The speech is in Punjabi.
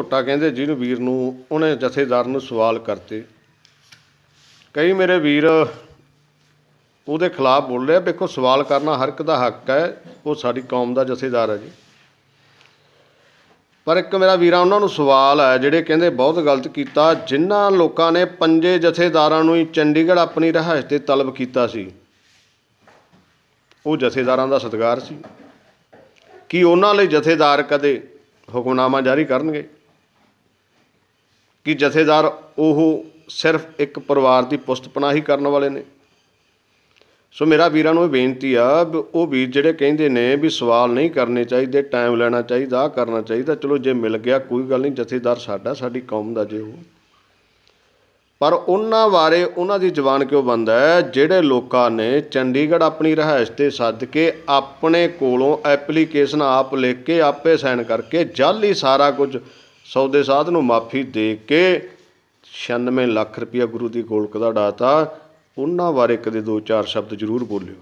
ਘੋਟਾ ਕਹਿੰਦੇ ਜਿਹਨੂੰ ਵੀਰ ਨੂੰ, ਉਹਨੇ ਜਥੇਦਾਰ ਨੂੰ ਸਵਾਲ ਕਰਤੇ। ਕਈ ਮੇਰੇ ਵੀਰ ਉਹਦੇ ਖਿਲਾਫ ਬੋਲ ਰਿਹਾ ਵੇਖੋ ਸਵਾਲ ਕਰਨਾ ਹਰ ਇੱਕ ਦਾ ਹੱਕ ਹੈ, ਉਹ ਸਾਡੀ ਕੌਮ ਦਾ ਜਥੇਦਾਰ ਹੈ ਜੀ। ਪਰ ਇੱਕ ਮੇਰਾ ਵੀਰਾਂ, ਉਹਨਾਂ ਨੂੰ ਸਵਾਲ ਹੈ, ਜਿਹੜੇ ਕਹਿੰਦੇ ਬਹੁਤ ਗਲਤ ਕੀਤਾ, ਜਿਨ੍ਹਾਂ ਲੋਕਾਂ ਨੇ ਪੰਜੇ ਜਥੇਦਾਰਾਂ ਨੂੰ ਹੀ ਚੰਡੀਗੜ੍ਹ ਆਪਣੀ ਰਿਹਾਇਸ਼ ਤੇ ਤਲਬ ਕੀਤਾ ਸੀ। ਉਹ ਜਥੇਦਾਰਾਂ ਦਾ ਸਤਿਕਾਰ ਸੀ। ਕੀ ਉਹਨਾਂ ਲਈ ਜਥੇਦਾਰ ਕਦੇ ਹੁਕਮਨਾਮਾ ਜਾਰੀ ਕਰਨਗੇ? ਕਿ ਜਥੇਦਾਰ ਉਹ ਸਿਰਫ ਇੱਕ ਪਰਿਵਾਰ ਦੀ ਪੁਸਤਪਨਾਹੀ ਕਰਨ ਵਾਲੇ ਨੇ। ਸੋ ਮੇਰਾ ਵੀਰਾਂ ਨੂੰ ਇਹ ਬੇਨਤੀ ਆ ਵੀ ਉਹ ਵੀਰ ਜਿਹੜੇ ਕਹਿੰਦੇ ਨੇ ਵੀ ਸਵਾਲ ਨਹੀਂ ਕਰਨੇ ਚਾਹੀਦੇ ਟਾਈਮ ਲੈਣਾ ਚਾਹੀਦਾ, ਆਹ ਕਰਨਾ ਚਾਹੀਦਾ, ਚਲੋ ਜੇ ਮਿਲ ਗਿਆ ਕੋਈ ਗੱਲ ਨਹੀਂ, ਜਥੇਦਾਰ ਸਾਡਾ, ਸਾਡੀ ਕੌਮ ਦਾ ਜੇ ਉਹ ਪਰ ਉਹਨਾਂ ਬਾਰੇ ਉਹਨਾਂ ਦੀ ਜ਼ਬਾਨ ਕਿਉਂ ਬੰਦ ਹੈ? ਜਿਹੜੇ ਲੋਕਾਂ ਨੇ ਚੰਡੀਗੜ੍ਹ ਆਪਣੀ ਰਿਹਾਇਸ਼ ਤੇ ਸੱਦ ਕੇ ਆਪਣੇ ਕੋਲੋਂ ਐਪਲੀਕੇਸ਼ਨ ਆਪ ਲਿਖ ਕੇ ਆਪੇ ਸਾਈਨ ਕਰਕੇ ਜਾਲੀ ਸਾਰਾ ਕੁਝ ਸੌਦੇ ਸਾਧ ਨੂੰ ਮਾਫੀ ਦੇ ਕੇ 96 ਲੱਖ ਰੁਪਇਆ ਗੁਰੂ ਦੀ ਗੋਲਕ ਦਾ ਉਡਾਤਾ, ਉਹਨਾਂ ਬਾਰੇ ਕਦੇ ਦੋ ਚਾਰ ਸ਼ਬਦ ਜ਼ਰੂਰ ਬੋਲਿਓ।